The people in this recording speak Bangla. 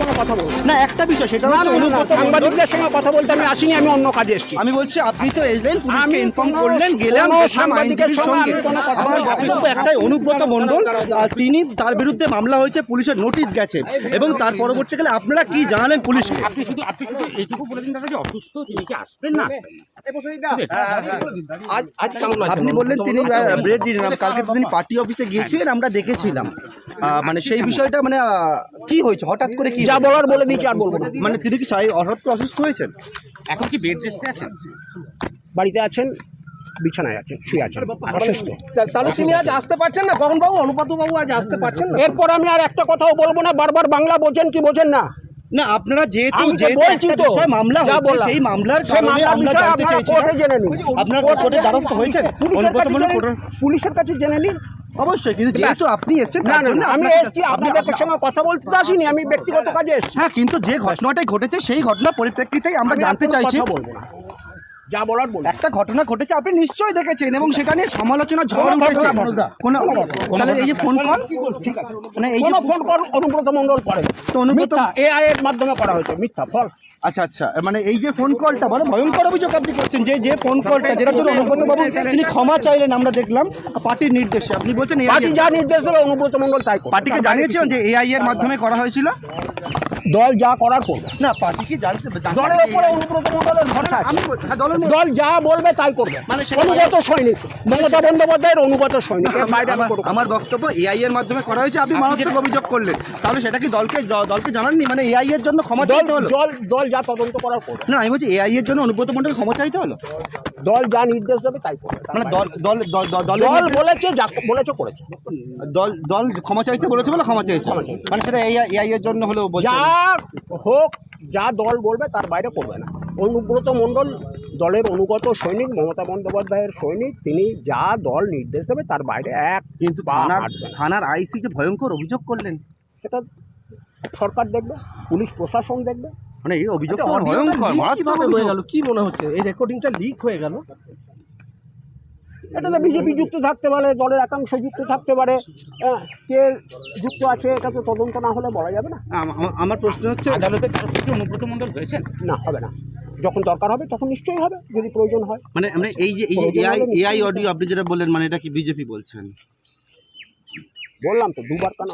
কোনো কথা বলব না। একটা বিষয় সেটা সাংবাদিকদের সঙ্গে কথা বলতে আমি আসিনি আমি অন্য কাজে এসেছি। আমি বলছি আপনি তো এলেন আমি ইনফর্ম করলেন গেলাম সাংবাদিকের সঙ্গে সঙ্গে আমি কোনো কথা আমার বক্তব্য একটাই অনুব্রত মণ্ডল আর তিনি তার বিরুদ্ধে মামলা হয়েছে পুলিশের নোটিশ গেছে এবং তার পরবর্তীকালে আপনারা কি জানালেন পুলিশকে? আপনি শুধু আপনি শুধু এইটুকু বলে দিন দাদা যে অসুস্থ তিনি কি আসবেন না আসবেন না? আজ আজ কেমন আছেন? আপনি বললেন তিনি ব্রেড দিলেন কালকে তিনি পার্টি অফিসে গিয়েছিলেন আমরা দেখেছিলাম। মানে সেই বিষয়টা মানে কি হয়েছে? হঠাৎ করে কি যা বলার বলে দিয়েছি আর বলব না। মানে তিনি কি শারীরিক হঠাৎ করে অসুস্থ হয়েছেন? এখন কি বেড রেস্টে আছেন? বাড়িতে আছেন বিছানায় আছেন শুয়ে আছেন অসুস্থ। তাহলে তিনি আজ আসতে পারছেন না? কখন বাবু অনুপাত বাবু আজ আসতে পারছেন না? এরপর আমি আর একটা কথাও বলব না বারবার বাংলা বোঝেন কি বোঝেন না। না আপনারা যেহেতু যেহেতু বলছি তো, মামলা হচ্ছে সেই মামলার কারণে আমরা জানতে নিন। আপনারা কোর্টে দ্বারস্থ। হয়েছেন? পুলিশের কাছে জেনে নিন অবশ্যই কিন্তু যেহেতু আপনি এসেছেন না না আমি এসেছি আপনাদের সঙ্গে কথা বলতে আসিনি আমি ব্যক্তিগত কাজে এসেছি। হ্যাঁ কিন্তু যে ঘটনাটাই ঘটেছে সেই ঘটনার পরিপ্রেক্ষিতেই আমরা জানতে চাইছি। বলব না। যা বলার বলব একটা ঘটনা ঘটেছে আপনি নিশ্চয়ই দেখেছেন এবং সেখানে সমালোচনা ঝড় উঠেছে। কোনো তাহলে এই যে ফোন কল মানে এই ফোন কল অনুব্রত মণ্ডল করে তো অনুব্রত- এআই এর মাধ্যমে করা হয়েছে মিথ্যা ফল আচ্ছা আচ্ছা। মানে এই যে ফোন কলটা মানে ভয়ঙ্কর অভিযোগ আপনি করছেন যে যে ফোন কলটা যেটা জন্য অনুব্রত বাবু তিনি ক্ষমা চাইলেন আমরা দেখলাম পার্টির নির্দেশে। আপনি বলছেন পার্টি যা নির্দেশ দেবে অনুব্রত মঙ্গল তাই পার্টিকে জানিয়েছিলেন যে এআই এর মাধ্যমে করা হয়েছিল? দল যা করার করবে। না পার্টি কি জানতে দলের ওপরে অনুব্রত মণ্ডলের ভরসা আছে। হ্যাঁ, দলের মধ্যে- দল যা বলবে তাই করবে। মানে সেটা- অনুগত সৈনিক। মমতা বন্দ্যোপাধ্যায়ের অনুগত সৈনিক। আমার-। বক্তব্য এআই এর মাধ্যমে করা হয়েছে আপনি মারাত্মক অভিযোগ করলেন। তাহলে সেটা কি দলকে দলকে জানাননি? মানে এআই এর জন্য ক্ষমা দল দল দল যা তদন্ত করার করবে। না আমি বলছি এআই এর জন্য অনুব্রত মন্ডল ক্ষমা চাইতে হলো? দল যা নির্দেশ দেবে তাই করবে। মানে দল দল দল- দল- বলেছে যা বলেছে করেছে। দল দল ক্ষমা চাইতে বলেছে বলে ক্ষমা চাইছে। মানে সেটা এআই এর জন্য হলেও বলছে। যা হোক যা দল বলবে তার বাইরে করবে না। অনুব্রত মণ্ডল দলের অনুগত সৈনিক মমতা বন্দ্যোপাধ্যায়ের সৈনিক তিনি যা দল নির্দেশ দেবে তার বাইরে এক কিন্তু থানার থানার আইসি যে ভয়ঙ্কর অভিযোগ করলেন। সেটা সরকার দেখবে পুলিশ প্রশাসন দেখবে। মানে এই অভিযোগ আচ্ছা, ভয়ঙ্কর হয়ে কি মনে হচ্ছে? এই রেকর্ডিংটা লিক হয়ে গেল? এটাতে বিজেপি যুক্ত থাকতে পারে দলের একাংশ যুক্ত থাকতে পারে। কে যুক্ত আছে এটা তো তদন্ত না হলে বলা যাবে না। আম- আম- আমার প্রশ্ন হচ্ছে আদালতের তরফ থেকে অনুব্রত মণ্ডল হয়েছেন? না হবে না। যখন দরকার হবে তখন নিশ্চয়ই হবে যদি প্রয়োজন হয়। মানে মানে এই যে এই যে এআই এআই অডিও আপনি যেটা বললেন মানে এটা কি বিজেপি বলছেন? বললাম তো দুবার কেন?